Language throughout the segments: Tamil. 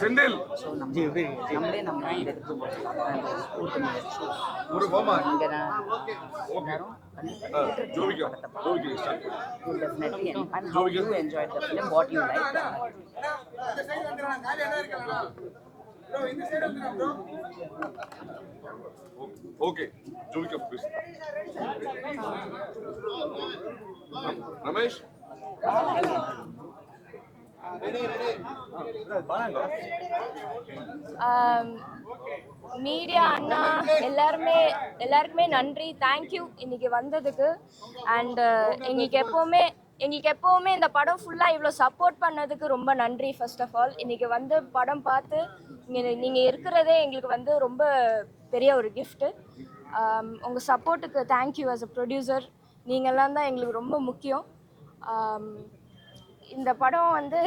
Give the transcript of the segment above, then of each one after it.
செந்தில். நம்ம நம்மளே நம்ம ஒரு போமா இங்கே நான் எல்லாரும் Jovika Jovika start film, what you liked. Okay please Ramesh? Media அண்ணா எல்லாருமே எல்லாருக்குமே நன்றி. தேங்க்யூ இன்னைக்கு வந்ததுக்கு. அண்ட் uh, எங்களுக்கு எப்போவுமே எங்களுக்கு எப்போவுமே இந்த படம் ஃபுல்லாக இவ்வளோ சப்போர்ட் பண்ணதுக்கு ரொம்ப நன்றி ஃபர்ஸ்ட் ஆஃப் ஆல் இன்னைக்கு வந்து படம் பார்த்து இங்கே நீங்கள் இருக்கிறதே எங்களுக்கு வந்து ரொம்ப பெரிய ஒரு கிஃப்ட்டு உங்கள் சப்போர்ட்டுக்கு தேங்க்யூ அஸ் அ ப்ரொடியூசர் நீங்கள்லாம் தான் எங்களுக்கு ரொம்ப முக்கியம். இந்த படம் வந்து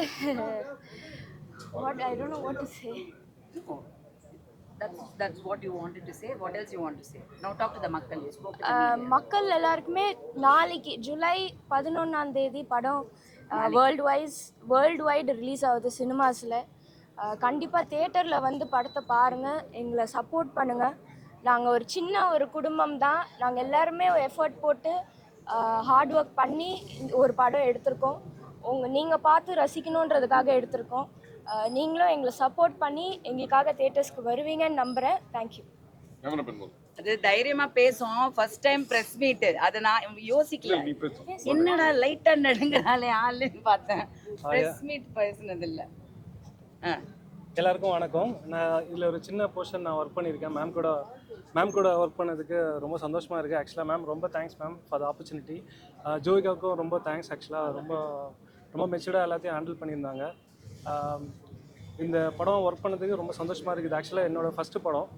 what I don't know what to say the Makkal. You spoke to the ah media. மக்கள் எல்லாருக்குமே நாளைக்கு ஜூலை பதினொன்றாம் தேதி படம் world wise world wide release ஆகுது சினிமாஸில். கண்டிப்பாக தேட்டரில் வந்து படத்தை பாருங்கள் எங்களை சப்போர்ட் பண்ணுங்கள் நாங்கள் ஒரு சின்ன ஒரு குடும்பம் தான். நாங்கள் எல்லாருமே எஃபர்ட் போட்டு ஹார்ட் ஒர்க் பண்ணி ஒரு படம் எடுத்திருக்கோம். உங்கள் நீங்கள் பார்த்து ரசிக்கணுன்றதுக்காக எடுத்திருக்கோம். நீங்களும் எங்களை சப்போர்ட் பண்ணி எங்களுக்காக தேட்டர்ஸ்க்கு வருவீங்கன்னு நம்புகிறேன் தேங்க்யூ அது தைரியமா பேசும் ஃபர்ஸ்ட் டைம் பிரஸ் மீட் அதை நான் யோசிக்கல. என்னடா லைட்டா நடுங்கிறாளே ஆளுன்னு பார்த்தேன். பிரஸ் மீட் பேசுனது இல்ல ஆ. எல்லாருக்கும் வணக்கம். நான் இதில் ஒரு சின்ன போர்ஷன் நான் ஒர்க் பண்ணியிருக்கேன். மேம் கூட மேம் கூட ஒர்க் பண்ணதுக்கு ரொம்ப சந்தோஷமாக இருக்குது ஆக்சுவலாக மேம் ரொம்ப thanks ma'am for the opportunity ஜோவிகாவுக்கும் ரொம்ப தேங்க்ஸ் ஆக்சுவலாக ரொம்ப ரொம்ப மெச்சூர்டாக எல்லாத்தையும் ஹேண்டில் பண்ணியிருந்தாங்க. இந்த படம் ஒர்க் பண்ணதுக்கு ரொம்ப சந்தோஷமாக இருக்குது. ஆக்சுவலாக என்னோடய ஃபஸ்ட்டு படம்.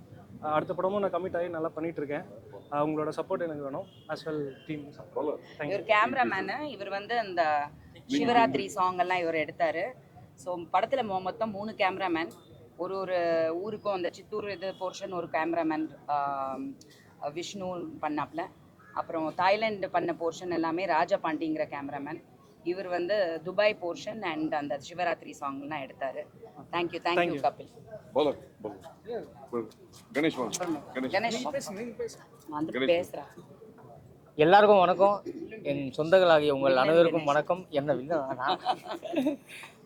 அடுத்த படமும் நான் கமிட் ஆகி நல்லா பண்ணிட்டு இருக்கேன் ஆஹ் உங்களோட சப்போர்ட் எனக்கு வேணும். ஆஸ் வெல் டீம் இவர் கேமராமேனு இவர் வந்து அந்த சிவராத்திரி சாங் எல்லாம் இவர் எடுத்தாரு. ஸோ படத்தில் மொத்தம் மூணு கேமராமேன் ஒரு ஒரு ஊருக்கும் அந்த சித்தூர் இது போர்ஷன் ஒரு கேமராமேன் விஷ்ணு பண்ணாப்ல. அப்புறம் தாய்லாந்து பண்ண போர்ஷன் எல்லாமே ராஜா பாண்டிங்கிற கேமராமேன் இவர் வந்து துபாய் போர்ஷன் அண்ட் அந்த சிவராத்திரி சாங்லாம் எடுத்தாரு. Thank you thank you Kapil. போல கணேஷ் கணேஷ். வந்து பேசுகிறா எல்லாருக்கும் வணக்கம். என் சொந்தங்களாகிய உங்கள் அனைவருக்கும் வணக்கம். என்ன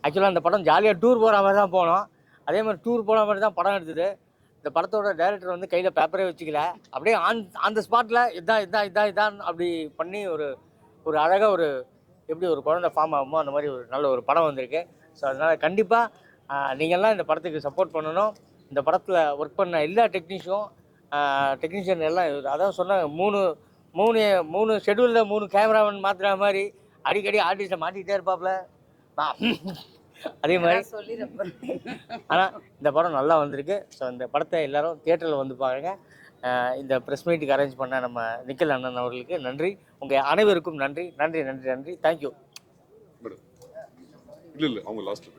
ஆக்சுவலாக அந்த படம் ஜாலியாக டூர் போகிற மாதிரி தான் போனோம். அதே மாதிரி டூர் போகிற மாதிரி தான் படம் எடுத்தது. இந்த படத்தோட டைரக்டர் வந்து கையில் பேப்பரே வச்சுக்கல. அப்படியே ஆன் ஆன் த ஸ்பாட்டில் இதான் இதான் இதான் இதான் அப்படி பண்ணி ஒரு ஒரு அழகாக ஒரு எப்படி ஒரு குழந்தை ஃபார்ம் ஆகுமோ அந்த மாதிரி ஒரு நல்ல ஒரு படம் வந்திருக்கு. ஸோ அதனால் கண்டிப்பாக நீங்கள்லாம் இந்த படத்துக்கு சப்போர்ட் பண்ணணும். இந்த படத்தில் ஒர்க் பண்ண எல்லா டெக்னீஷியனும் டெக்னீஷியன் எல்லாம் அதான் சொன்னாங்க மூணு மூணு மூணு ஷெடியூலில் மூணு கேமராமேன் மாற்றுற மாதிரி அடிக்கடி ஆர்டிஸ்ட்டை மாட்டிக்கிட்டே இருப்பாப்புல நான் அதே மாதிரி. சொல்லிடுறேன் ஆனால் இந்த படம் நல்லா வந்திருக்கு. ஸோ இந்த படத்தை எல்லாரும் தியேட்டரில் வந்து பாருங்க. ஆஹ் இந்த ப்ரெஸ் மீட்டுக்கு அரேஞ்ச் பண்ண நம்ம நிக்கில் அண்ணன் அவர்களுக்கு நன்றி. உங்கள் அனைவருக்கும் நன்றி. நன்றி நன்றி நன்றி. தேங்க்யூ இல்ல இல்ல அவங்க லாஸ்ட்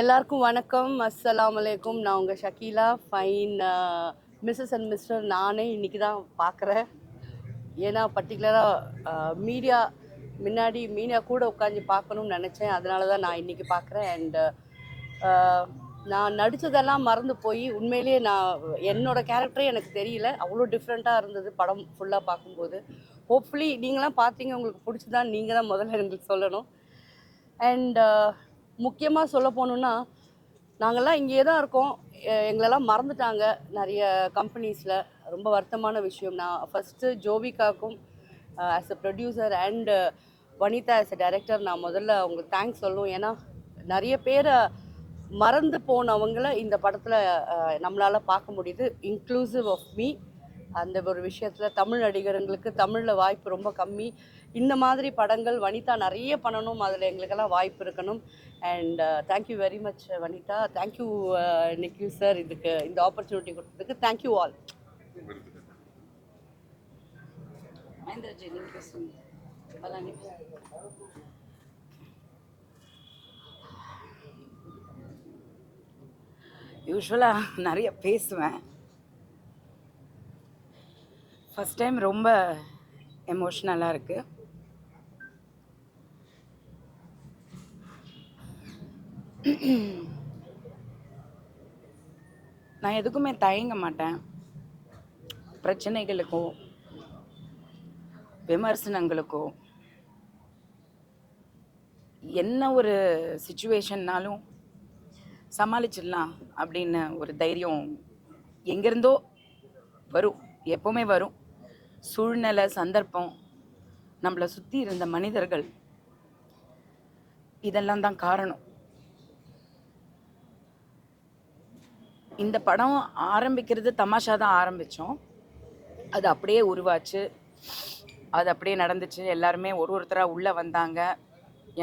எல்லாருக்கும் வணக்கம். அஸ்ஸலாமு அலைக்கும். நான் உங்கள் Shakeela. Fine Mrs and Mr நானே இன்னைக்கு தான் பார்க்குறேன் ஏன்னா பர்டிகுலராக மீடியா முன்னாடி மீடியா கூட உட்காந்து பார்க்கணும்னு நினச்சேன். அதனால தான் நான் இன்னைக்கு பார்க்குறேன் அண்டு நான் நடித்ததெல்லாம் மறந்து போய் உண்மையிலேயே நான் என்னோட கேரக்டரே எனக்கு தெரியல. அவ்வளோ டிஃப்ரெண்ட்டாக இருந்தது படம் ஃபுல்லாக பார்க்கும்போது. ஹோப்ஃபுல்லி நீங்களாம் பார்த்தீங்க உங்களுக்கு பிடிச்சதான் நீங்கள் தான் முதல்ல எங்களுக்கு சொல்லணும். அண்ட் முக்கியமாக சொல்ல போகணுன்னா நாங்கள்லாம் இங்கே தான் இருக்கோம். எங்களெல்லாம் மறந்துட்டாங்க நிறைய கம்பெனிஸில் ரொம்ப வருத்தமான விஷயம். நான் first ஜோவிகாக்கும் as a producer and Vanitha as a director நான் முதல்ல அவங்களுக்கு தேங்க்ஸ் சொல்லணும். ஏன்னா நிறைய பேரை மறந்து போனவங்கள இந்த படத்தில் நம்மளால் பார்க்க முடியுது. இன்க்ளூசிவ் ஆஃப் மீ அந்த ஒரு விஷயத்தில் தமிழ் நடிகர்களுக்கு தமிழில் வாய்ப்பு ரொம்ப கம்மி. இந்த மாதிரி படங்கள் வனிதா நிறைய பண்ணணும். அதில் எங்களுக்கெல்லாம் வாய்ப்பு இருக்கணும். And thank you very much Vanitha. Thank you Nikhil sir இதுக்கு இந்த ஆப்பர்ச்சுனிட்டி கொடுத்ததுக்கு தேங்க்யூ ஆல் மகேந்திரஜி நீங்க யூஸ்வலாக நிறைய பேசுவேன். ஃபஸ்ட் டைம் ரொம்ப எமோஷ்னலாக இருக்குது நான் எதுக்குமே தயங்க மாட்டேன். பிரச்சனைகளுக்கோ விமர்சனங்களுக்கோ என்ன ஒரு சுச்சுவேஷன்னாலும் சமாளிச்சிடலாம் அப்படின்னு ஒரு தைரியம் எங்கேருந்தோ வரும் எப்போவுமே வரும். சூழ்நிலை சந்தர்ப்பம் நம்மளை சுற்றி இருந்த மனிதர்கள் இதெல்லாம் தான் காரணம். இந்த படம் ஆரம்பிக்கிறது தமாஷா தான் ஆரம்பித்தோம் அது அப்படியே உருவாச்சு. அது அப்படியே நடந்துச்சு. எல்லாருமே ஒரு ஒருத்தராக உள்ளே வந்தாங்க.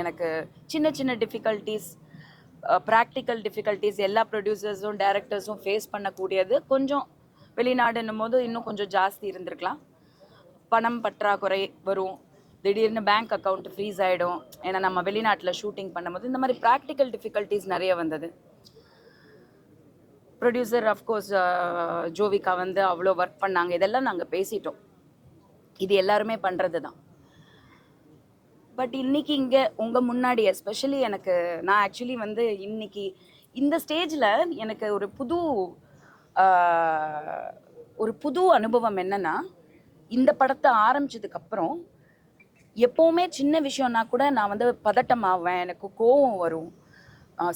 எனக்கு சின்ன சின்ன டிஃபிகல்ட்டிஸ் ப்ராக்டிக்கல் டிஃபிகல்ட்டிஸ் எல்லா ப்ரொடியூசர்ஸும் டைரக்டர்ஸும் ஃபேஸ் பண்ணக்கூடியது கொஞ்சம் வெளிநாடுன்னும் போது இன்னும் கொஞ்சம் ஜாஸ்தி இருந்திருக்கலாம். பணம் பற்றாக்குறை வரும். திடீர்னு பேங்க் அக்கௌண்ட் ஃப்ரீஸ் ஆகிடும் ஏன்னா நம்ம வெளிநாட்டில் ஷூட்டிங் பண்ணும்போது இந்த மாதிரி ப்ராக்டிக்கல் டிஃபிகல்ட்டிஸ் நிறைய வந்தது. ப்ரொடியூசர் அஃப்கோர்ஸ் ஜோவிகா வந்து அவ்வளோ ஒர்க் பண்ணாங்க. இதெல்லாம் நாங்கள் பேசிட்டோம். இது எல்லாருமே பண்ணுறது தான் பட் இன்னைக்கு இங்கே உங்கள் முன்னாடி எஸ்பெஷலி எனக்கு நான் ஆக்சுவலி வந்து இன்னைக்கு இந்த ஸ்டேஜில் எனக்கு ஒரு புது ஒரு புது அனுபவம் என்னன்னா இந்த படத்தை ஆரம்பிச்சதுக்கப்புறம் எப்போவுமே சின்ன விஷயம்னா கூட நான் வந்து பதட்டமாவேன் எனக்கு கோவம் வரும்.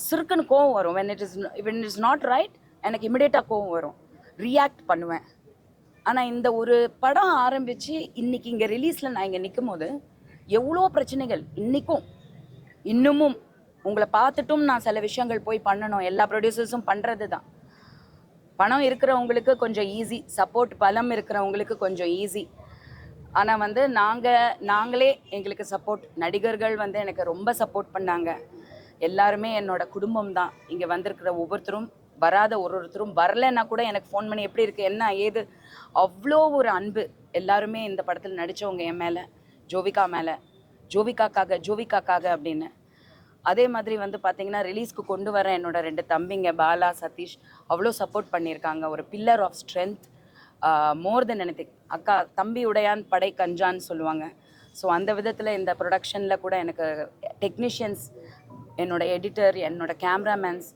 சிறுக்குன்னு கோவம் வரும். When it is when it is not right எனக்கு இமிடியேட்டாக கோவம் வரும். ரியாக்ட் பண்ணுவேன். ஆனால் இந்த ஒரு படம் ஆரம்பித்து இன்றைக்கி இங்கே ரிலீஸில் நான் இங்கே நிற்கும் போது எவ்வளோ பிரச்சனைகள் இன்றைக்கும் இன்னமும் உங்களை பார்த்துட்டும் நான் சில விஷயங்கள் போய் பண்ணணும். எல்லா ப்ரொடியூசர்ஸும் பண்ணுறது தான் பணம் இருக்கிறவங்களுக்கு கொஞ்சம் ஈஸி சப்போர்ட் பலம் இருக்கிறவங்களுக்கு கொஞ்சம் ஈஸி ஆனால் வந்து நாங்கள் நாங்களே எங்களுக்கு சப்போர்ட் நடிகர்கள் வந்து எனக்கு ரொம்ப சப்போர்ட் பண்ணாங்க. எல்லாருமே என்னோட குடும்பம் தான். இங்கே வந்திருக்கிற ஒவ்வொருத்தரும் வராத ஒரு ஒருத்தரும் வரலைன்னா கூட எனக்கு ஃபோன் பண்ணி எப்படி இருக்குது என்ன ஏது? அவ்வளோ ஒரு அன்பு. எல்லாருமே இந்த படத்தில் நடித்தவங்க என் மேலே. ஜோவிகா மேலே ஜோவிகாக்காக ஜோவிகாக்காக அப்படின்னு. அதே மாதிரி வந்து பார்த்தீங்கன்னா ரிலீஸ்க்கு கொண்டு வர என்னோடய ரெண்டு தம்பிங்க பாலா சதீஷ் அவ்வளோ சப்போர்ட் பண்ணியிருக்காங்க. ஒரு pillar of strength more then எனத்தி அக்கா தம்பி உடையான் படை கஞ்சான்னு சொல்லுவாங்க. ஸோ அந்த விதத்தில் இந்த ப்ரொடக்ஷனில் கூட எனக்கு டெக்னீஷியன்ஸ் என்னோட எடிட்டர் என்னோட கேமராமேன்ஸ்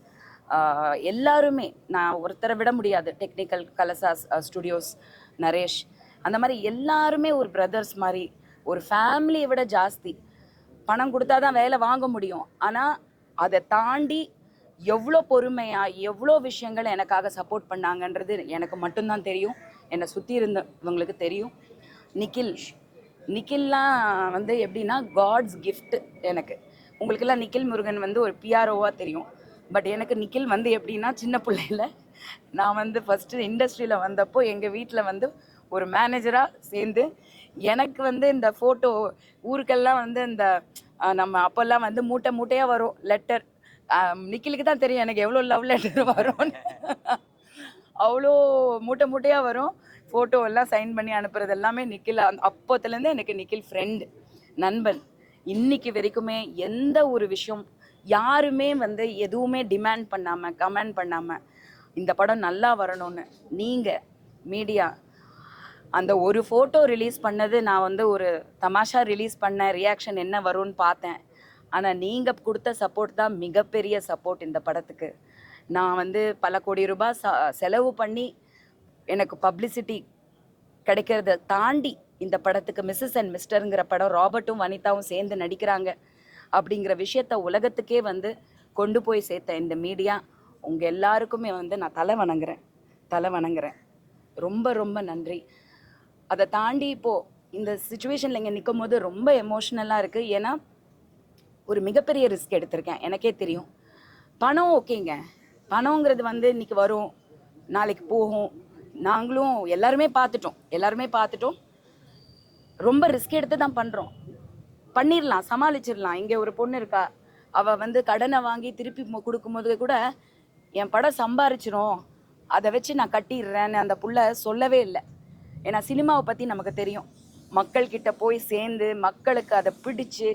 எல்லாருமே நான் ஒருத்தரை விட முடியாது. டெக்னிக்கல் கலசாஸ் ஸ்டுடியோஸ் நரேஷ். அந்த மாதிரி எல்லாருமே ஒரு பிரதர்ஸ் மாதிரி ஒரு ஃபேமிலியை விட ஜாஸ்தி. பணம் கொடுத்தா தான் வேலை வாங்க முடியும். ஆனால் அதை தாண்டி எவ்வளோ பொறுமையாக எவ்வளோ விஷயங்கள் எனக்காக சப்போர்ட் பண்ணாங்கன்றது எனக்கு மட்டும்தான் தெரியும். என்னை சுற்றி இருந்தவங்களுக்கு தெரியும். நிக்கில் நிக்கில்லாம் வந்து எப்படின்னா காட்ஸ் கிஃப்ட் எனக்கு. உங்களுக்கெல்லாம் நிக்கில் முருகன் வந்து ஒரு பிஆர்ஓவாக தெரியும். பட் எனக்கு நிக்கில் வந்து எப்படின்னா சின்ன பிள்ளையில நான் வந்து ஃபஸ்ட்டு இண்டஸ்ட்ரியில் வந்தப்போ எங்கள் வீட்டில் வந்து ஒரு மேனேஜராக சேர்ந்து எனக்கு வந்து இந்த ஃபோட்டோ ஊருக்கெல்லாம் வந்து இந்த நம்ம அப்போல்லாம் வந்து மூட்டை மூட்டையாக வரும் லெட்டர் நிக்கிலுக்கு தான் தெரியும் எனக்கு எவ்வளோ லவ் லெட்டர் வரும்னு அவ்வளோ மூட்டை மூட்டையாக வரும். ஃபோட்டோ எல்லாம் சைன் பண்ணி அனுப்புறது எல்லாமே நிக்கில். அந்த- அப்போத்துலேருந்து எனக்கு நிக்கில் ஃப்ரெண்டு நண்பன். இன்னைக்கு வரைக்குமே எந்த ஒரு விஷயம் யாருமே வந்து எதுவுமே டிமாண்ட் பண்ணாமல் கமெண்ட் பண்ணாமல் இந்த படம் நல்லா வரணும்னு நீங்கள் மீடியா அந்த ஒரு ஃபோட்டோ ரிலீஸ் பண்ணது நான் வந்து ஒரு தமாஷா ரிலீஸ் பண்ண ரியாக்ஷன் என்ன வரும்னு பார்த்தேன். ஆனால் நீங்கள் கொடுத்த சப்போர்ட் தான் மிகப்பெரிய சப்போர்ட் இந்த படத்துக்கு. நான் வந்து பல கோடி ரூபாய் ச செலவு பண்ணி எனக்கு பப்ளிசிட்டி கிடைக்கிறத தாண்டி இந்த படத்துக்கு மிஸ்ஸஸ் அண்ட் மிஸ்டருங்கிற படம் ராபர்ட்டும் வனிதாவும் சேர்ந்து நடிக்கிறாங்க அப்படிங்கிற விஷயத்த உலகத்துக்கே வந்து கொண்டு போய் சேர்த்த இந்த மீடியா உங்கள் எல்லாருக்குமே வந்து நான் தலை வணங்குறேன். தலை வணங்குறேன். ரொம்ப ரொம்ப நன்றி. அதை தாண்டி இப்போது இந்த சுச்சுவேஷனில் இங்கே நிற்கும் போது ரொம்ப எமோஷ்னலாக இருக்குது ஏன்னா ஒரு மிகப்பெரிய ரிஸ்க் எடுத்திருக்கேன். எனக்கே தெரியும். பணம் ஓகேங்க. பணங்கிறது வந்து இன்னைக்கு வரும். நாளைக்கு போகும். நாங்களும் எல்லாருமே பார்த்துட்டோம். எல்லாருமே பார்த்துட்டோம். ரொம்ப ரிஸ்க் எடுத்து தான் பண்ணுறோம் பண்ணிடலாம் சமாளிச்சிடலாம் இங்கே ஒரு பொண்ணு இருக்கா. அவள் வந்து கடனை வாங்கி திருப்பி கொடுக்கும்போது கூட என் படம் சம்பாரிச்சிரும். அதை வச்சு நான் கட்டிடுறேன்னு அந்த புள்ள சொல்லவே இல்லை. ஏன்னா சினிமாவை பற்றி நமக்கு தெரியும். மக்கள்கிட்ட போய் சேர்ந்து மக்களுக்கு அதை பிடிச்சு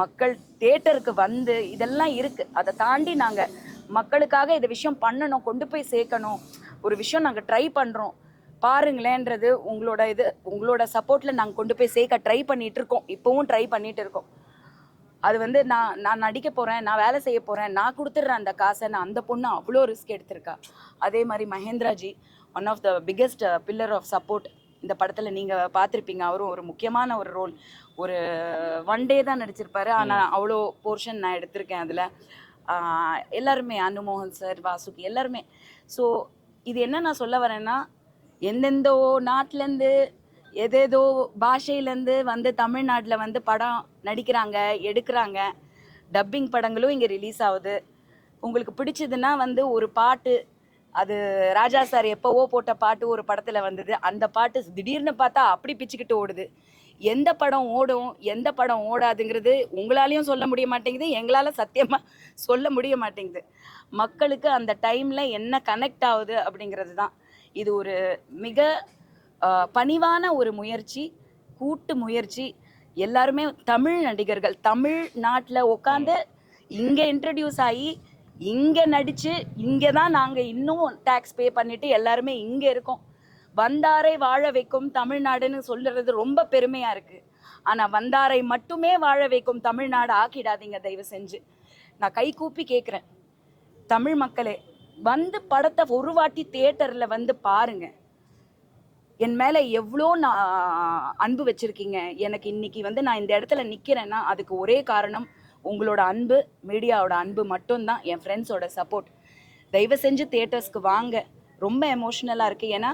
மக்கள் தேட்டருக்கு வந்து இதெல்லாம் இருக்குது அதை தாண்டி நாங்கள் மக்களுக்காக இந்த விஷயம் பண்ணணும் கொண்டு போய் சேர்க்கணும். ஒரு விஷயம் நாங்கள் ட்ரை பண்ணுறோம் பாருங்களேன்றது உங்களோட இது உங்களோட சப்போர்ட்டில் நாங்கள் கொண்டு போய் சேர்க்க ட்ரை பண்ணிகிட்டு இருக்கோம். இப்போவும் ட்ரை பண்ணிகிட்டு இருக்கோம். அது வந்து நான் நான் நடிக்க போகிறேன் நான் வேலை செய்ய போகிறேன் நான் கொடுத்துட்றேன் அந்த காசை நான் அந்த பொண்ணு அவ்வளோ ரிஸ்க் எடுத்திருக்கா. அதே மாதிரி Mahendraji one of the biggest pillar of support இந்த படத்தில் நீங்கள் பார்த்துருப்பீங்க அவரும் ஒரு முக்கியமான ஒரு ரோல் ஒரு ஒன் டே தான் நடிச்சிருப்பாரு. ஆனால் அவ்வளோ போர்ஷன் நான் எடுத்திருக்கேன் அதில். எல்லாருமே அனுமோகன் சார் வாசுகி எல்லாருமே. ஸோ இது என்ன நான் சொல்ல வரேன்னா எந்தெந்தோ நாட்டிலேருந்து எதேதோ பாஷையிலேருந்து வந்து தமிழ்நாட்டில் வந்து படம் நடிக்கிறாங்க எடுக்கிறாங்க. டப்பிங் படங்களும் இங்கே ரிலீஸ் ஆகுது. உங்களுக்கு பிடிச்சதுன்னா வந்து ஒரு பாட்டு அது ராஜா சார் எப்போவோ போட்ட பாட்டு ஒரு படத்தில் வந்தது. அந்த பாட்டு திடீர்னு பார்த்தா அப்படி பிச்சுக்கிட்டு ஓடுது. எந்த படம் ஓடும் எந்த படம் ஓடாதுங்கிறது உங்களாலையும் சொல்ல முடிய மாட்டேங்குது எங்களால் சத்தியமாக சொல்ல முடிய மாட்டேங்குது. மக்களுக்கு அந்த டைமில் என்ன கனெக்ட் ஆகுது அப்படிங்கிறது தான். இது ஒரு மிக பணிவான ஒரு முயற்சி கூட்டு முயற்சி. எல்லாருமே தமிழ் நடிகர்கள் தமிழ் நாட்டில் உட்காந்து இங்கே இன்ட்ரடியூஸ் ஆகி இங்கே நடித்து இங்கே தான் நாங்கள் இன்னும் டேக்ஸ் பே பண்ணிட்டு எல்லாருமே இங்கே இருக்கோம். வந்தாரை வாழ வைக்கும் தமிழ்நாடுன்னு சொல்லுறது ரொம்ப பெருமையாக இருக்குது ஆனால் வந்தாரை மட்டுமே வாழ வைக்கும் தமிழ்நாடு ஆக்கிடாதீங்க தயவு செஞ்சு. நான் கை கூப்பி கேட்குறேன் தமிழ் மக்களே வந்து படத்தை ஒரு வாட்டி தியேட்டரில் வந்து பாருங்கள் என் மேலே எவ்வளோ நான் அன்பு வச்சுருக்கீங்க. எனக்கு இன்னைக்கு வந்து நான் இந்த இடத்துல நிற்கிறேன்னா அதுக்கு ஒரே காரணம் உங்களோட அன்பு மீடியாவோட அன்பு மட்டும்தான் என் ஃப்ரெண்ட்ஸோட சப்போர்ட் தயவு செஞ்சு தியேட்டர்ஸ்க்கு வாங்க. ரொம்ப எமோஷ்னலாக இருக்குது ஏன்னா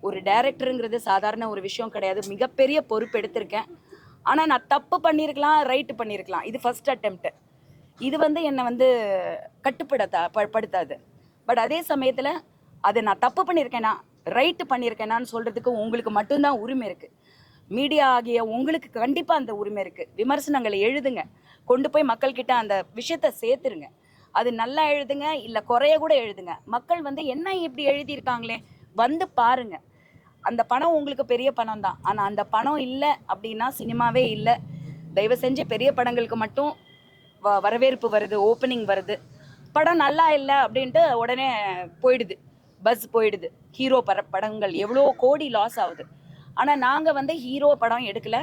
ஒரு டைரக்டருங்கிறது சாதாரண ஒரு விஷயம் கிடையாது. மிகப்பெரிய பொறுப்பு எடுத்திருக்கேன். ஆனால் நான் தப்பு பண்ணியிருக்கலாம் ரைட்டு பண்ணியிருக்கலாம் இது ஃபர்ஸ்ட் அட்டெம்ட்டு இது வந்து என்னை வந்து கட்டுப்படுத்தா ப- படுத்தாது. பட் அதே சமயத்தில் அதை நான் தப்பு பண்ணியிருக்கேனா ரைட்டு பண்ணியிருக்கேனான்னு சொல்கிறதுக்கு உங்களுக்கு மட்டும்தான் உரிமை இருக்குது மீடியா ஆகிய உங்களுக்கு கண்டிப்பாக அந்த உரிமை இருக்குது விமர்சனங்களை எழுதுங்க. கொண்டு போய் மக்கள்கிட்ட அந்த விஷயத்த சேர்த்துருங்க. அது நல்லா எழுதுங்க இல்லை குறைய கூட எழுதுங்க. மக்கள் வந்து என்ன இப்படி எழுதியிருக்காங்களே வந்து பாருங்க. அந்த பணம் உங்களுக்கு பெரிய பணம் தான். ஆனால் அந்த பணம் இல்லை அப்படின்னா சினிமாவே இல்லை. தயவு செஞ்சு பெரிய படங்களுக்கு மட்டும் வ வரவேற்பு வருது ஓப்பனிங் வருது. படம் நல்லா இல்லை அப்படின்ட்டு உடனே போயிடுது. பஸ் போயிடுது. ஹீரோ பட படங்கள். எவ்வளோ கோடி லாஸ் ஆகுது. ஆனால் நாங்கள் வந்து ஹீரோ படம் எடுக்கல.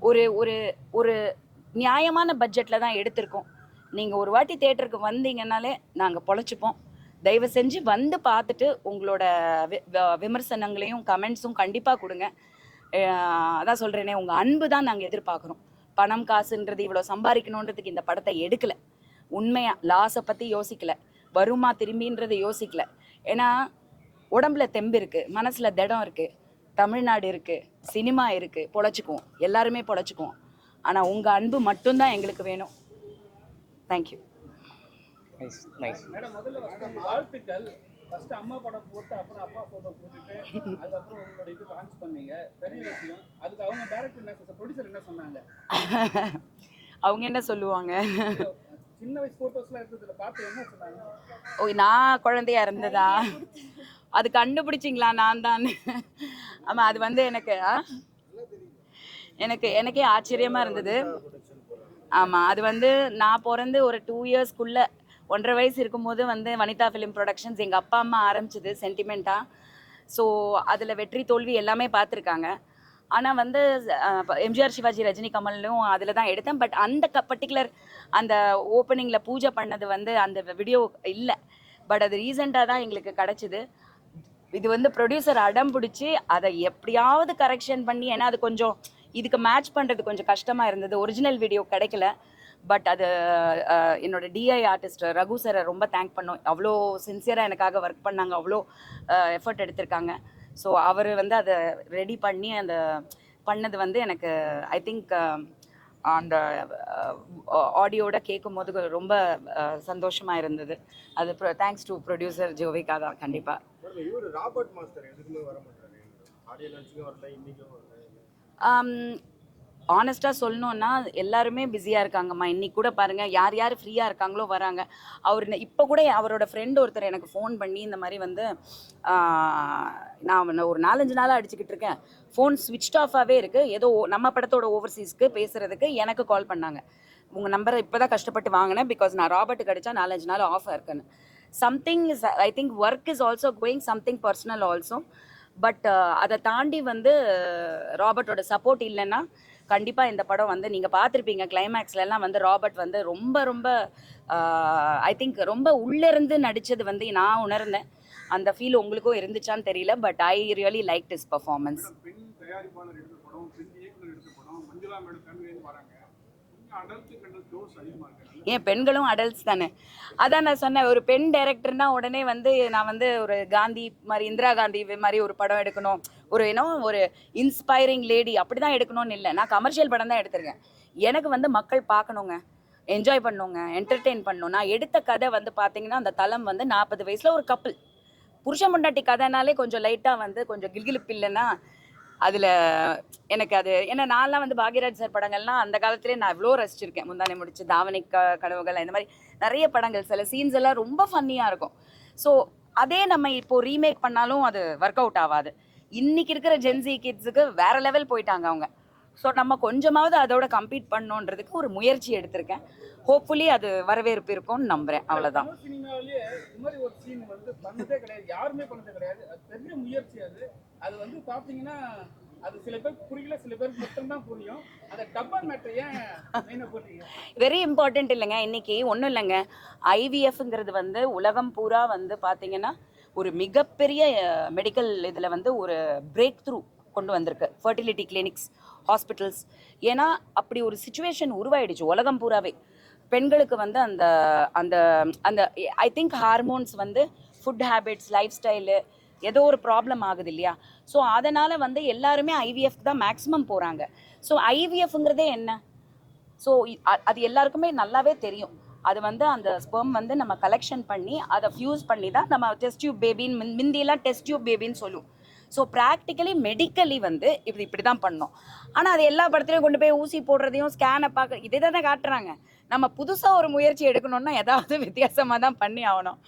ஒரு ஒரு ஒரு நியாயமான பட்ஜெட்டில் தான் எடுத்திருக்கோம். நீங்கள் ஒரு வாட்டி தேட்டருக்கு வந்தீங்கன்னாலே நாங்கள் பொழைச்சிப்போம். தயவு செஞ்சு வந்து பார்த்துட்டு உங்களோட வி- விமர்சனங்களையும் கமெண்ட்ஸும் கண்டிப்பாக கொடுங்க. அதான் சொல்கிறேனே உங்கள் அன்பு தான் நாங்கள் எதிர்பார்க்குறோம். பணம் காசுன்றது இவ்வளோ சம்பாதிக்கணுன்றதுக்கு இந்த படத்தை எடுக்கல. உண்மையாக லாஸை பற்றி யோசிக்கல. வருமா திரும்பின்றதை யோசிக்கல. ஏன்னா உடம்புல தெம்பு இருக்குது மனசில் திடம் இருக்குது தமிழ்நாடு இருக்குது சினிமா இருக்குது பொழைச்சிக்குவோம். எல்லாருமே பொழைச்சிக்குவோம். ஆனால் உங்கள் அன்பு மட்டும்தான் எங்களுக்கு வேணும். தேங்க்யூ நைஸ் நைஸ் மேடம் முதல்ல வந்து வாழ்த்துக்கள். ஃபர்ஸ்ட் அம்மா படம் போட்டு அப்புறம் அப்பா போட்டோ போட்டுட்டு அதுக்கப்புறம் உங்களோட இது லான்ச் பண்ணீங்க. பெரிய விஷயம். அதுக்கு அவங்க டேரக்டர் என்ன ப்ரொடியூசர் என்ன சொன்னாங்க? அவங்க என்ன சொல்லுவாங்க? சின்ன வயசு போட்டோஸ்லாம் எடுத்ததுல பார்த்து என்ன சொன்னாங்க? ஓ நான் குழந்தையா இருந்ததா? அது கண்டுபிடிச்சிங்களா நான் தான். ஆமாம் அது வந்து எனக்கு எனக்கு எனக்கே ஆச்சரியமாக இருந்தது. ஆமாம் அது வந்து நான் பிறந்து ஒரு டூ இயர்ஸ்க்குள்ளே ஒன்றரை வயசு இருக்கும்போது வந்து வனிதா ஃபிலிம் ப்ரொடக்ஷன்ஸ் எங்கள் அப்பா அம்மா ஆரம்பிச்சது சென்டிமெண்ட்டாக ஸோ அதில் வெற்றி தோல்வி எல்லாமே பார்த்துருக்காங்க. ஆனால் வந்து எம்ஜிஆர் சிவாஜி ரஜினி கமலும் அதில் தான் எடுத்தேன். பட் அந்த க பர்டிகுலர் அந்த ஓப்பனிங்கில் பூஜை பண்ணது வந்து அந்த வீடியோ இல்லை. பட் அது ரீசெண்டாக தான் எங்களுக்கு கிடச்சிது. இது வந்து ப்ரொடியூசர் அடம் பிடிச்சி அதை எப்படியாவது கரெக்ஷன் பண்ணி ஏன்னா அது கொஞ்சம் இதுக்கு மேட்ச் பண்ணுறது கொஞ்சம் கஷ்டமாக இருந்தது. ஒரிஜினல் வீடியோ கிடைக்கல. பட் அது என்னோட டிஐ ஆர்டிஸ்ட் ரகு சாரை ரொம்ப தேங்க் பண்ணோம். அவ்வளோ சின்சியராக எனக்காக ஒர்க் பண்ணாங்க. அவ்வளோ எஃபர்ட் எடுத்திருக்காங்க. ஸோ அவர் வந்து அதை ரெடி பண்ணி அந்த பண்ணது வந்து எனக்கு ஐ திங்க் அந்த ஆடியோட கேட்கும் போது ரொம்ப சந்தோஷமாக இருந்தது. அது தேங்க்ஸ் டு ப்ரொடியூசர் ஜோவிகா தான் கண்டிப்பாக இவர் ராபர்ட் மாஸ்டர் எதுக்குமே வர மாட்டாரு. ஆடியோ லான்ச்சுக்கும் வரல இன்னைக்கும் வரல. ஆனஸ்ட்டாக சொல்லணுன்னா எல்லாருமே பிஸியாக இருக்காங்கம்மா. இன்னைக்கு கூட பாருங்கள் யார் யார் ஃப்ரீயாக இருக்காங்களோ வராங்க. அவர் இப்போ கூட அவரோட ஃப்ரெண்ட் ஒருத்தர் எனக்கு ஃபோன் பண்ணி இந்த மாதிரி வந்து நான் ஒரு நாலஞ்சு நாளாக அடிச்சுக்கிட்டு இருக்கேன். ஃபோன் ஸ்விட்ச் ஆஃபாகவே இருக்குது ஏதோ நம்ம படத்தோட ஓவர்சீஸ்க்கு பேசுகிறதுக்கு எனக்கு கால் பண்ணாங்க. உங்கள் நம்பரை இப்போ தான் கஷ்டப்பட்டு வாங்கினேன் பிகாஸ் நான் ராபர்ட்டுக்கு அடித்தா நாலஞ்சு நாள் ஆஃபாக இருக்குன்னு. Something is I think work is also going something personal also but அதை தாண்டி வந்து uh, ராபர்ட்டோட சப்போர்ட் இல்லைன்னா கண்டிப்பாக இந்த படம் வந்து நீங்கள் பார்த்துருப்பீங்க. கிளைமேக்ஸ்லலாம் வந்து ராபர்ட் வந்து ரொம்ப ரொம்ப uh, ஐ திங்க் ரொம்ப உள்ளிருந்து நடித்தது வந்து நான் உணர்ந்தேன். அந்த ஃபீல் உங்களுக்கும் இருந்துச்சான்னு தெரியல but I really like this performance adult content dose அதிகமாக ஏன் பெண்களும் அடல்ட்ஸ் தானே. அதான் நான் சொன்னேன் ஒரு பெண் டைரக்டர்னா உடனே வந்து நான் வந்து ஒரு காந்தி மாதிரி இந்திரா காந்தி மாதிரி ஒரு படம் எடுக்கணும். ஒரு ஏன்னோ ஒரு இன்ஸ்பைரிங் லேடி அப்படி தான் எடுக்கணும்னு இல்லை. நான் கமர்ஷியல் படம் தான் எடுத்திருக்கேன். எனக்கு வந்து மக்கள் பார்க்கணுங்க. என்ஜாய் பண்ணுங்க என்டர்டெயின் பண்ணணும். நான் எடுத்த கதை வந்து பார்த்தீங்கன்னா அந்த தளம் வந்து நாற்பது வயசில் ஒரு கப்பல் புருஷன் முண்டாட்டி கதைனாலே கொஞ்சம் லைட்டாக வந்து கொஞ்சம் கில்கிலிப்பு இல்லைன்னா அதில் எனக்கு அது ஏன்னா நான்லாம் வந்து பாக்யராஜ் சார் படங்கள்லாம் அந்த காலத்திலே நான் இவ்வளோ ரசிச்சிருக்கேன். முந்தானே முடிச்சு தாவணி க கனவுகள் இந்த மாதிரி நிறைய படங்கள் சில சீன்ஸ் எல்லாம் ரொம்ப ஃபன்னியாக இருக்கும். ஸோ அதே நம்ம இப்போ ரீமேக் பண்ணாலும் அது ஒர்க் அவுட் ஆகாது. இன்னைக்கு இருக்கிற ஜென்சி கிட்ஸுக்கு வேற லெவல் போயிட்டாங்க அவங்க. ஸோ நம்ம கொஞ்சமாவது அதோட கம்ப்ளீட் பண்ணோன்றதுக்கு ஒரு முயற்சி எடுத்திருக்கேன். ஹோப்ஃபுல்லி அது வரவேற்பு இருக்கும்னு நம்புறேன். அவ்வளோதான் அது வந்து பார்த்தீங்கன்னா அது சில பேருக்கு புரியல சில பேருக்கு மட்டும்தான் புரியும். அந்த டப்பர் மேட்டர் ஏன் மெயினாக வெரி இம்பார்ட்டன்ட் இல்லைங்க. இன்னைக்கு ஒன்றும் இல்லைங்க. ஐவிஎஃப்ங்கிறது வந்து உலகம் பூரா வந்து பார்த்தீங்கன்னா ஒரு மிகப்பெரிய மெடிக்கல் இதில் வந்து ஒரு பிரேக் த்ரூ கொண்டு வந்திருக்கு. ஃபர்டிலிட்டி கிளினிக்ஸ் ஹாஸ்பிட்டல்ஸ் ஏன்னா அப்படி ஒரு சுச்சுவேஷன் உருவாயிடுச்சு உலகம் பூராவே. பெண்களுக்கு வந்து அந்த அந்த அந்த ஐ திங்க் ஹார்மோன்ஸ் வந்து ஃபுட் ஹேபிட்ஸ் லைஃப் ஸ்டைலு ஏதோ ஒரு ப்ராப்ளம் ஆகுது இல்லையா? ஸோ அதனால் வந்து எல்லாருமே ஐவிஎஃப் தான் மேக்ஸிமம் போகிறாங்க ஸோ ஐவிஎஃப்ங்கிறதே என்ன? ஸோ அது எல்லாருக்குமே நல்லாவே தெரியும். அது வந்து அந்த ஸ்பெர்ம் வந்து நம்ம கலெக்ஷன் பண்ணி அதை ஃபியூஸ் பண்ணி தான் நம்ம டெஸ்ட் டியூப் பேபின்னு முந்தியெல்லாம் டெஸ்ட் டியூப் பேபின்னு சொல்லுவோம். ஸோ ப்ராக்டிக்கலி மெடிக்கலி வந்து இப்படி இப்படி தான் பண்ணோம். ஆனால் அது எல்லா படத்துலையும் கொண்டு போய் ஊசி போடுறதையும் ஸ்கேனை பார்க்க இதே தானே காட்டுறாங்க. நம்ம புதுசாக ஒரு முயற்சி எடுக்கணும்னா ஏதாவது வித்தியாசமாக தான் பண்ணி ஆகணும்.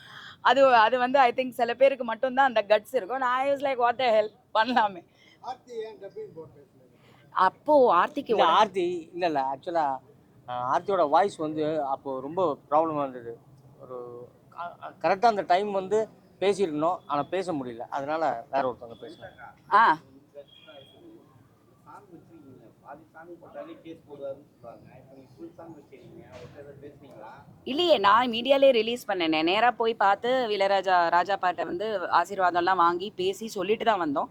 அது அது வந்து ஐ திங்க் சில பேருக்கு மட்டும்தான் அந்த கட்ஸ் இருக்கும். நான் யூஸ் லைக் வாட் ஹெல்ப் பண்ணலாமே. அப்போ ஆர்த்திக்கு இல்லை ஆர்த்தி இல்லை இல்லை ஆக்சுவலாக ஆர்த்தியோட வாய்ஸ் வந்து அப்போது ரொம்ப ப்ராப்ளமாக இருந்தது. ஒரு கரெக்டாக அந்த டைம் வந்து பேசியிருக்கணும் ஆனால் பேச முடியல. அதனால வேற ஒருத்தவங்க பேசினாங்க. ஆ. பாதி போட்டாலே கேஸ் போடுவாருன்னு சொல்றாங்க. இப்போ நீங்க ஃபுல் சாங் வச்சிருக்கீங்க. பேசுனீங்களா? இல்லையே நான் மீடியாலே ரிலீஸ் பண்ணேனே. நேராக போய் பார்த்து இளையராஜா ராஜா பாட்டை வந்து ஆசீர்வாதம்லாம் வாங்கி பேசி சொல்லிட்டு தான் வந்தோம்.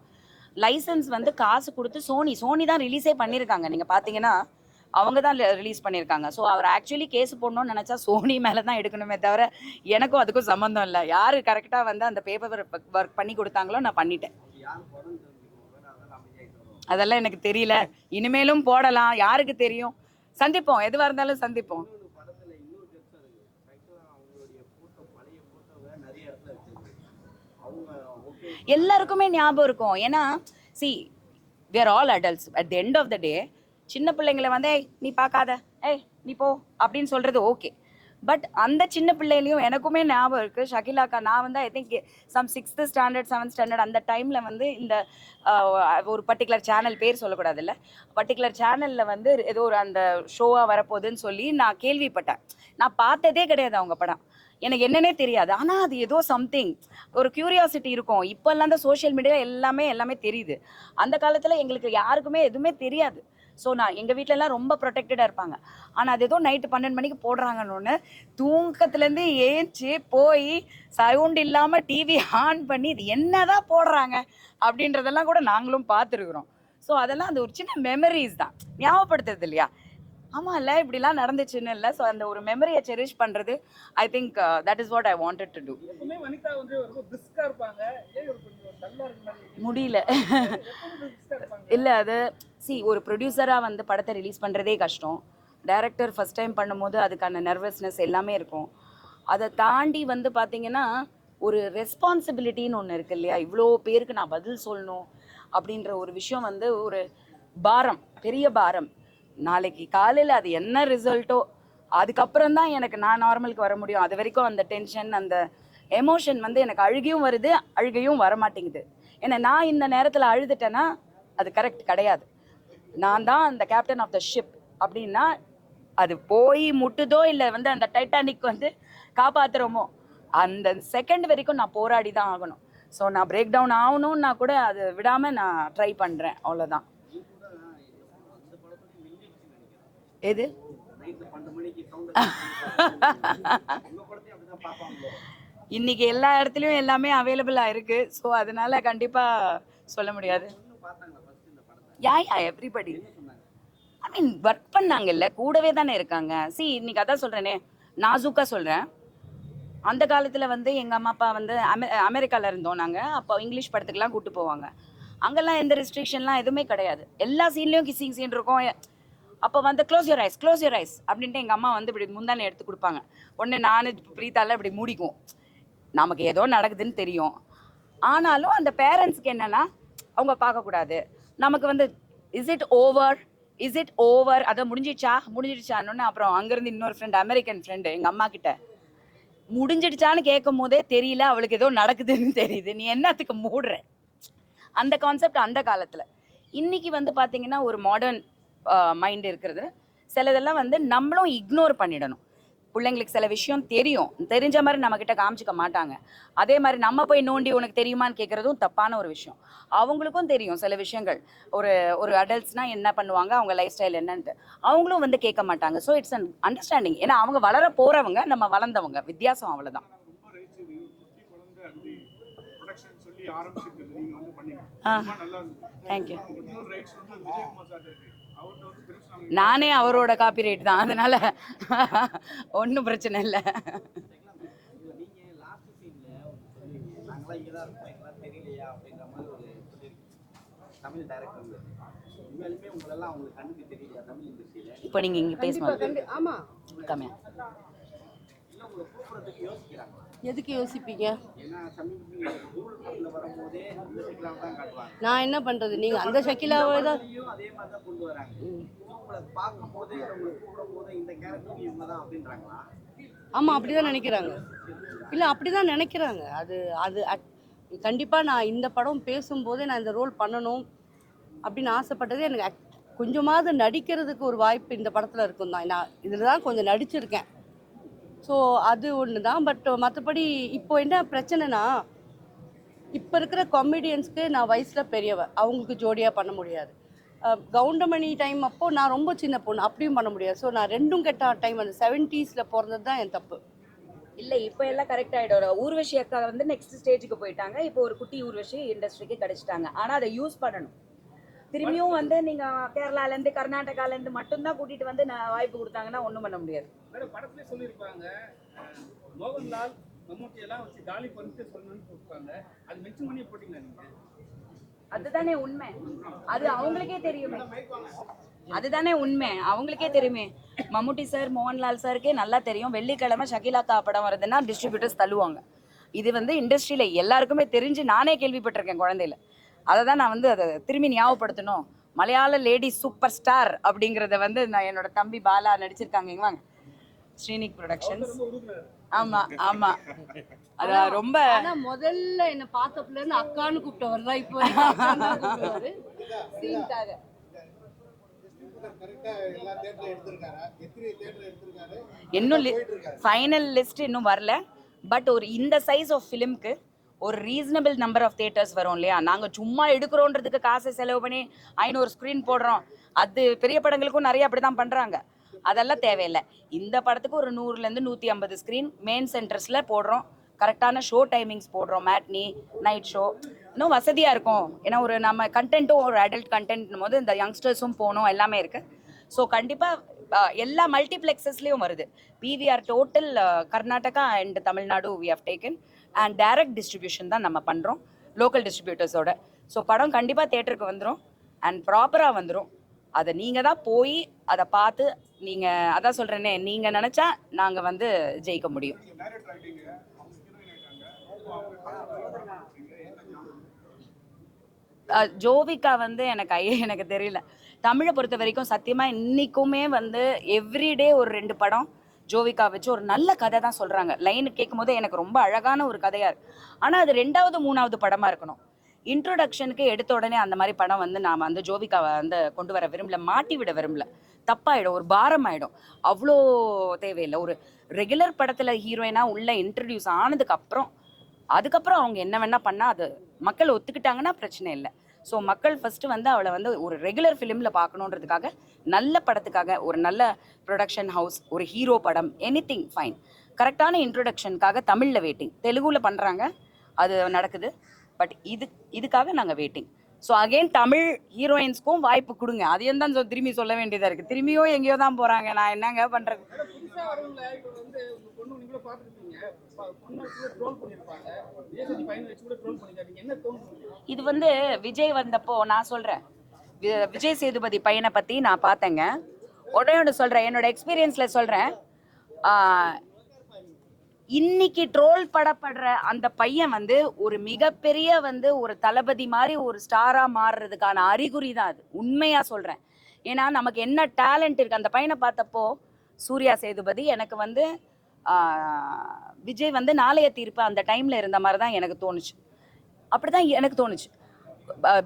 லைசன்ஸ் வந்து காசு கொடுத்து சோனி சோனி தான் ரிலீஸே பண்ணியிருக்காங்க. நீங்கள் பார்த்தீங்கன்னா அவங்க தான் ரிலீஸ் பண்ணியிருக்காங்க. ஸோ அவர் ஆக்சுவலி கேஸ் போடணும்னு நினச்சா சோனி மேலே தான் எடுக்கணுமே தவிர எனக்கும் அதுக்கும் சம்மந்தம் இல்லை. யார் கரெக்டாக வந்து அந்த பேப்பர் ஒர்க் பண்ணி கொடுத்தாங்களோ நான் பண்ணிட்டேன். அதெல்லாம் எனக்கு தெரியல. இனிமேலும் போடலாம். யாருக்கு தெரியும்? சந்திப்போம். எதுவாக இருந்தாலும் சந்திப்போம் இன்னொரு படத்துல இன்னொரு கெஸ்ட் இருக்கு ஆக்சுவலாக அவங்களுடைய போட்டோ பழைய போட்டோவை நிறைய இடத்துல வச்சிருக்கு அவங்க ஓகே எல்லாருக்குமே ஞாபகம் இருக்கும். ஏன்னா see we all adults at the end of the day சின்ன பிள்ளைங்களை வந்து ஏய் நீ பார்க்காத. ஏய் நீ போ. அப்படின்னு சொல்கிறது ஓகே பட் அந்த சின்ன பிள்ளையிலையும் எனக்குமே ஞாபகம் இருக்குது ஷகிலாக்கா நான் வந்து I think some sixth standard seventh standard அந்த டைமில் வந்து இந்த ஒரு பர்டிகுலர் சேனல் பேர் சொல்லக்கூடாதுல்ல? பர்டிகுலர் சேனலில் வந்து ஏதோ ஒரு அந்த ஷோவாக வரப்போகுதுன்னு சொல்லி நான் கேள்விப்பட்டேன். நான் பார்த்ததே கிடையாது அவங்க படம். எனக்கு என்னன்னே தெரியாது. ஆனால் அது ஏதோ சம்திங் ஒரு கியூரியாசிட்டி இருக்கும். இப்போல்லாம் தான் சோஷியல் மீடியா எல்லாமே எல்லாமே தெரியுது. அந்த காலத்தில் எங்களுக்கு யாருக்குமே எதுவுமே தெரியாது. ஸோ நான் எங்கள் வீட்டிலலாம் ரொம்ப ப்ரொடெக்டடாக இருப்பாங்க. ஆனால் அது ஏதோ நைட்டு பன்னெண்டு மணிக்கு போடுறாங்கன்னு தூக்கத்துலேருந்து ஏஞ்சி போய் சவுண்ட் இல்லாமல் டிவி ஆன் பண்ணி இது என்னதான் போடுறாங்க? அப்படின்றதெல்லாம் கூட நாங்களும் பார்த்துருக்குறோம். ஸோ அதெல்லாம் அது ஒரு சின்ன மெமரிஸ் தான். ஞாபகப்படுத்துறது இல்லையா? ஆமாம் இல்லை இப்படிலாம் நடந்துச்சுன்னு இல்லை. ஸோ அந்த ஒரு மெமரியை செரிஷ் பண்ணுறது I think that is what I wanted to do மாதிரி முடியல. இல்லை அது சி ஒரு ப்ரொடியூசராக வந்து படத்தை ரிலீஸ் பண்ணுறதே கஷ்டம். டைரக்டர் ஃபஸ்ட் டைம் பண்ணும்போது அதுக்கான நர்வஸ்னஸ் எல்லாமே இருக்கும். அதை தாண்டி வந்து பார்த்தீங்கன்னா ஒரு ரெஸ்பான்சிபிலிட்டின்னு ஒன்று இருக்கு இல்லையா? இவ்வளோ பேருக்கு நான் பதில் சொல்லணும் அப்படின்ற ஒரு விஷயம் வந்து ஒரு பாரம் பெரிய பாரம். நாளைக்கு காலையில் அது என்ன ரிசல்ட்டோ அதுக்கப்புறம் தான் எனக்கு நான் நார்மலுக்கு வர முடியும். அது வரைக்கும் அந்த டென்ஷன் அந்த எமோஷன் வந்து எனக்கு அழுகையும் வருது அழுகையும் வரமாட்டேங்குது. ஏன்னா நான் இந்த நேரத்தில் அழுதுட்டேன்னா அது கரெக்ட் கிடையாது. நான் தான் அந்த கேப்டன் ஆஃப் த ஷிப் அப்படின்னா அது போய் முட்டுதோ இல்லை வந்து அந்த டைட்டானிக் வந்து காப்பாற்றுறோமோ அந்த செகண்ட் வரைக்கும் நான் போராடி தான் ஆகணும். ஸோ நான் பிரேக் டவுன் ஆகணும்னா கூட அது விடாமல் நான் ட்ரை பண்ணுறேன் அவ்வளோதான் எது நைட்டு பன்னெண்டு மணிக்கு சவுண்ட் உங்க படத்தையும் அப்படிதான் எது? இன்னைக்கு எல்லா இடத்துலையும் எல்லாமே அவைலபிளாக இருக்குது ஸோ அதனால கண்டிப்பாக சொல்ல முடியாது. யா யா எவ்ரிபடி ஐ மீன் ஒர்க் பண்ணாங்கல்ல கூடவே தானே இருக்காங்க. சி இன்னைக்கு அதான் சொல்கிறேனே நாசூக்காக சொல்கிறேன் அந்த காலத்தில் வந்து எங்கள் அம்மா அப்பா வந்து அமெ அமெரிக்காவில் இருந்தோம் நாங்கள் அப்போ இங்கிலீஷ் படத்துக்குலாம் கூப்பிட்டு போவாங்க. அங்கெல்லாம் எந்த ரெஸ்ட்ரிக்ஷன்லாம் எதுவுமே கிடையாது. எல்லா சீன்லேயும் கிஸ்ஸிங் சீன் இருக்கும். அப்போ வந்து close your eyes close your eyes அப்படின்ட்டு எங்கள் அம்மா வந்து இப்படி முந்தானே எடுத்து கொடுப்பாங்க. ஒன்று நான் பிரீத்தால இப்படி மூடிக்குவோம். நமக்கு ஏதோ நடக்குதுன்னு தெரியும். ஆனாலும் அந்த பேரண்ட்ஸ்க்கு என்னன்னா அவங்க பார்க்கக்கூடாது. நமக்கு வந்து is it over is it over அதை முடிஞ்சிடுச்சா? முடிஞ்சிடுச்சான்னு அப்புறம் அங்கேருந்து இன்னொரு ஃப்ரெண்ட் அமெரிக்கன் ஃப்ரெண்டு எங்கள் அம்மா கிட்ட. முடிஞ்சிடுச்சான்னு கேட்கும் போதே தெரியல அவளுக்கு ஏதோ நடக்குதுன்னு தெரியுது. நீ என்னத்துக்கு மூடுற? அந்த கான்செப்ட் அந்த காலத்தில். இன்னைக்கு வந்து பார்த்தீங்கன்னா ஒரு மாடர்ன் மைண்ட் இருக்கிறது. சிலதெல்லாம் வந்து நம்மளும் இக்னோர் பண்ணிடணும். பிள்ளைங்களுக்கு சில விஷயம் தெரியும். தெரிஞ்ச மாதிரி நம்மக்கிட்ட காமிச்சிக்க மாட்டாங்க. அதே மாதிரி நம்ம போய் நோண்டி உனக்கு தெரியுமான்னு கேட்குறதும் தப்பான ஒரு விஷயம். அவங்களுக்கும் தெரியும் சில விஷயங்கள். ஒரு ஒரு அடல்ட்ஸ்னால் என்ன பண்ணுவாங்க? அவங்க லைஃப் ஸ்டைல் என்னன்ட்டு. அவங்களும் வந்து கேட்க மாட்டாங்க. ஸோ இட்ஸ் அன் அண்டர்ஸ்டாண்டிங் ஏன்னா அவங்க வளர போகிறவங்க நம்ம வளர்ந்தவங்க. வித்தியாசம் அவ்வளோதான் தேங்க்யூ நானே அவரோட காப்பிரைட் தான். அதனால ஒன்றும் பிரச்சனை இல்லை. இப்போ நீங்கள் இங்கே பேசணும் கம்மியா. எதுக்கு யோசிப்பீங்க? நான் என்ன பண்றது? நீங்க அந்த ஷக்கிலாவை தான் ஆமா அப்படிதான் நினைக்கிறாங்க. இல்ல அப்படிதான் நினைக்கிறாங்க. அது அது கண்டிப்பா நான் இந்த படம் பேசும்போதே நான் இந்த ரோல் பண்ணணும் அப்படின்னு ஆசைப்பட்டது எனக்கு கொஞ்சமாவது நடிக்கிறதுக்கு ஒரு வாய்ப்பு இந்த படத்துல இருக்கும் தான் நான் இதில் தான் கொஞ்சம் நடிச்சிருக்கேன். ஸோ அது ஒன்று தான் பட் மற்றபடி இப்போ என்ன பிரச்சனைனா இப்போ இருக்கிற காமெடியன்ஸ்க்கு நான் வயசில் பெரியவ. அவங்களுக்கு ஜோடியாக பண்ண முடியாது. கவுண்டமணி டைம் அப்போ நான் ரொம்ப சின்ன பொண்ணு. அப்படியும் பண்ண முடியாது. ஸோ நான் ரெண்டும் கெட்ட டைம் அந்த செவன்ட்டீஸில் பிறந்தது தான் என் தப்பு. இல்லை இப்போ எல்லாம் கரெக்ட் ஆகிடும் ஊர்வஷி அக்கா வந்து நெக்ஸ்ட் ஸ்டேஜுக்கு போயிட்டாங்க. இப்போ ஒரு குட்டி ஊர்வஷி இண்டஸ்ட்ரிக்கு கிடைச்சிட்டாங்க. ஆனால் அதை யூஸ் பண்ணணும். திரும்பியும் வந்து நீங்கள் கேரளாலேருந்து கர்நாடகாலேருந்து மட்டும்தான் கூட்டிகிட்டு வந்து நான் வாய்ப்பு கொடுத்தாங்கன்னா ஒன்றும் பண்ண முடியாது. மேடம் படத்துலேயே சொல்லியிருப்பாங்க. மோகன்லால் மம்முட்டி எல்லாம் வச்சு காலி பண்ணிட்டு சொல்லணும்னு கொடுப்பாங்க. அது மென்ஷன் பண்ணி போட்டீங்களா நீங்க? அதுதானே உண்மை. அது அவங்களுக்கே தெரியுமே. அதுதானே உண்மை. அவங்களுக்கே தெரியுமே. மம்முட்டி சார் மோகன்லால் சாருக்கே நல்லா தெரியும். வெள்ளிக்கிழமை ஷகிலாக்கா படம் வருதுன்னா டிஸ்ட்ரிபியூட்டர்ஸ் தள்ளுவாங்க. இது வந்து இண்டஸ்ட்ரியில் எல்லாருக்குமே தெரிஞ்சு நானே கேள்விப்பட்டிருக்கேன் குழந்தையில. அதை தான் நான் வந்து அதை திரும்பி ஞாபகப்படுத்தணும். மலையாள லேடி சூப்பர் ஸ்டார் அப்படிங்கிறத வந்து நான் என்னோட தம்பி பாலா நடிச்சிருக்காங்க. இங்க வாங்க. ஸ்ரீனிக் ப்ரொடக்ஷன்ஸ் ஆமா ஆமா. அதான் ரொம்ப முதல்ல என்ன பார்த்தப்புல இருந்து அக்கான்னு கூப்பிட்டவர் தான் இப்போ சீனுக்காக இன்னும் ஃபைனல் லிஸ்ட் இன்னும் வரல. பட் ஒரு இந்த சைஸ் ஆஃப் ஃபிலிம்க்கு ஒரு ரீசனபிள் நம்பர் ஆஃப் தியேட்டர்ஸ் வரும் இல்லையா? நாங்கள் சும்மா எடுக்கிறோன்றதுக்கு காசை செலவு பண்ணி ஐநூறு ஸ்க்ரீன் போடுறோம். அது பெரிய படங்களுக்கும் நிறைய அப்படி தான் பண்ணுறாங்க அதெல்லாம் தேவையில்லை. இந்த படத்துக்கு ஒரு நூறுலேருந்து நூற்றி ஐம்பது ஸ்க்ரீன் மெயின் சென்டர்ஸில் போடுறோம். கரெக்டான ஷோ டைமிங்ஸ் போடுறோம். மேட்னி நைட் ஷோ இன்னும் வசதியாக இருக்கும். ஏன்னா ஒரு நம்ம கண்டென்ட்டும் ஒரு அடல்ட் கண்டென்ட் போது இந்த யங்ஸ்டர்ஸும் போகணும் எல்லாமே இருக்குது ஸோ கண்டிப்பாக எல்லா மல்டிப்ளெக்ஸஸ்லேயும் வருது. PVR total Karnataka and Tamil Nadu we have taken and direct distribution தான் நம்ம பண்ணுறோம் லோக்கல் டிஸ்ட்ரிபியூட்டர்ஸோட ஸோ படம் கண்டிப்பாக தேட்டருக்கு வந்துடும் அண்ட் ப்ராப்பராக வந்துடும் அதை நீங்கள் தான் போய் அதை பார்த்து நீங்கள் அதான் சொல்கிறேனே நீங்கள் நினச்சா நாங்கள் வந்து ஜெயிக்க முடியும். ஜோவிகா வந்து எனக்கு ஐயே எனக்கு தெரியல. தமிழை பொறுத்த வரைக்கும் சத்தியமாக இன்றைக்குமே வந்து எவ்ரிடே ஒரு ரெண்டு படம் ஜோவிகா வச்சு ஒரு நல்ல கதை தான் சொல்றாங்க. லைன் கேட்கும் போது எனக்கு ரொம்ப அழகான ஒரு கதையா இருக்கு. ஆனா அது ரெண்டாவது மூணாவது படமா இருக்கணும். இன்ட்ரோடக்ஷனுக்கு எடுத்த உடனே அந்த மாதிரி படம் வந்து நாம வந்து ஜோவிகாவை வந்து கொண்டு வர விரும்பல மாட்டி விட விரும்பல. தப்பாயிடும் ஒரு பாரம் ஆயிடும் அவ்வளோ தேவையில்லை. ஒரு ரெகுலர் படத்துல ஹீரோயினா உள்ள இன்ட்ரடியூஸ் ஆனதுக்கு அப்புறம் அதுக்கப்புறம் அவங்க என்ன வேணா பண்ணா அது மக்கள் ஒத்துக்கிட்டாங்கன்னா பிரச்சனை இல்லை. ஸோ மக்கள் ஃபஸ்ட்டு வந்து அவளை வந்து ஒரு ரெகுலர் ஃபிலிமில் பார்க்கணுன்றதுக்காக நல்ல படத்துக்காக ஒரு நல்ல ப்ரொடக்ஷன் ஹவுஸ் ஒரு ஹீரோ படம் எனி திங் ஃபைன் கரெக்டான இன்ட்ரொடக்ஷனுக்காக தமிழில் வெயிட்டிங் தெலுங்குல பண்ணுறாங்க அது நடக்குது. பட் இது இதுக்காக நாங்கள் வெயிட்டிங் ஸோ அகைன் தமிழ் ஹீரோயின்ஸ்க்கும் வாய்ப்பு கொடுங்க. அதையும் தான் திரும்பி சொல்ல வேண்டியதாக இருக்குது திரும்பியும் எங்கேயோ தான் போகிறாங்க நான் என்னங்க பண்ணுறது இது வந்து விஜய் வந்தப்போ நான் சொல்கிறேன் விஜய் சேதுபதி பையனை பற்றி நான் பார்த்தேங்க. உடனே ஒன்று சொல்கிறேன் என்னோட எக்ஸ்பீரியன்ஸில் சொல்கிறேன் இன்னைக்கு ட்ரோல் படப்படுற அந்த பையன் வந்து ஒரு மிகப்பெரிய வந்து ஒரு தளபதி மாதிரி ஒரு ஸ்டாரா மாறுறதுக்கான அறிகுறி தான் அது. உண்மையா சொல்றேன். ஏன்னா நமக்கு என்ன டேலண்ட் இருக்கு? அந்த பையனை பார்த்தப்போ சூர்யா சேதுபதி எனக்கு வந்து விஜய் வந்து நாளைய தீர்ப்பு அந்த டைம்ல இருந்த மாதிரி தான் எனக்கு தோணுச்சு. அப்படிதான் எனக்கு தோணுச்சு.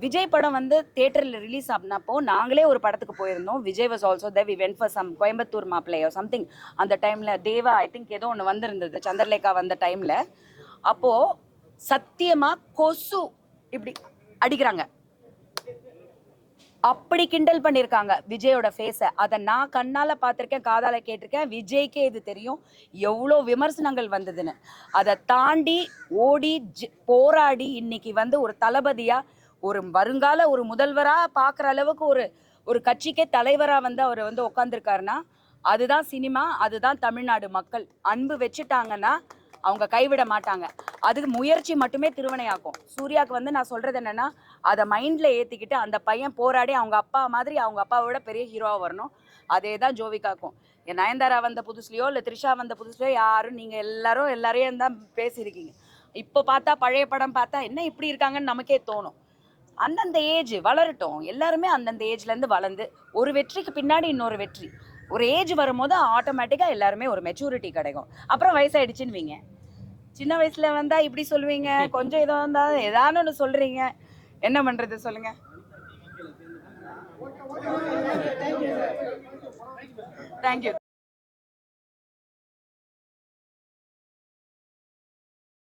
விஜய் படம் வந்து தேட்டரில் ரிலீஸ் ஆனப்போ நாங்களே ஒரு படத்துக்கு போயிருந்தோம். Vijay was also the we went for some Coimbatore மாப்பிள்ளையோ something அந்த டைமில் தேவா ஐ திங்க் ஏதோ ஒன்று வந்திருந்தது. சந்திரலேகா வந்த டைமில் அப்போது சத்தியமாக கொசு இப்படி அடிக்கிறாங்க. அப்படி கிண்டல் பண்ணியிருக்காங்க விஜயோட ஃபேஸை அதை நான் கண்ணால் பார்த்துருக்கேன் காதால் கேட்டிருக்கேன். விஜய்க்கே இது தெரியும். எவ்வளோ விமர்சனங்கள் வந்ததுன்னு. அதை தாண்டி ஓடி போராடி இன்னைக்கு வந்து ஒரு தளபதியாக ஒரு வருங்கால ஒரு முதல்வராக பார்க்குற அளவுக்கு ஒரு ஒரு கட்சிக்கே தலைவராக வந்து அவர் வந்து உட்காந்துருக்காருன்னா அதுதான் சினிமா அதுதான் தமிழ்நாடு மக்கள். அன்பு வச்சுட்டாங்கன்னா அவங்க கைவிட மாட்டாங்க. அதுக்கு முயற்சி மட்டுமே திருவனையாக்கும் சூர்யாவுக்கு வந்து நான் சொல்கிறது என்னென்னா அதை மைண்டில் ஏற்றிக்கிட்டு அந்த பையன் போராடி அவங்க அப்பா மாதிரி அவங்க அப்பாவோட பெரிய ஹீரோவாக வரணும். அதே தான் ஜோவிகாக்கும். என் நயன்தாரா வந்த புதுசுலையோ இல்லை த்ரிஷா வந்த புதுசுலையோ யாரும் நீங்கள் எல்லாரும் எல்லாரையும் தான் பேசியிருக்கீங்க. இப்போ பார்த்தா பழைய படம் பார்த்தா என்ன இப்படி இருக்காங்கன்னு நமக்கே தோணும். அந்தந்த ஏஜ் வளரட்டும். எல்லாருமே அந்தந்த ஏஜ்லேருந்து வளர்ந்து ஒரு வெற்றிக்கு பின்னாடி இன்னொரு வெற்றி. ஒரு ஏஜ் வரும்போது ஆட்டோமேட்டிக்காக எல்லாருமே ஒரு மெச்சூரிட்டி கிடைக்கும். அப்புறம் வயசாயிடுச்சுன்னு சின்ன வயசுல வந்தா இப்படி சொல்லுவீங்க. கொஞ்சம் இதோ வந்தா ஏதானு ஒன்று சொல்றீங்க. என்ன பண்றது சொல்லுங்க. தேங்க்யூ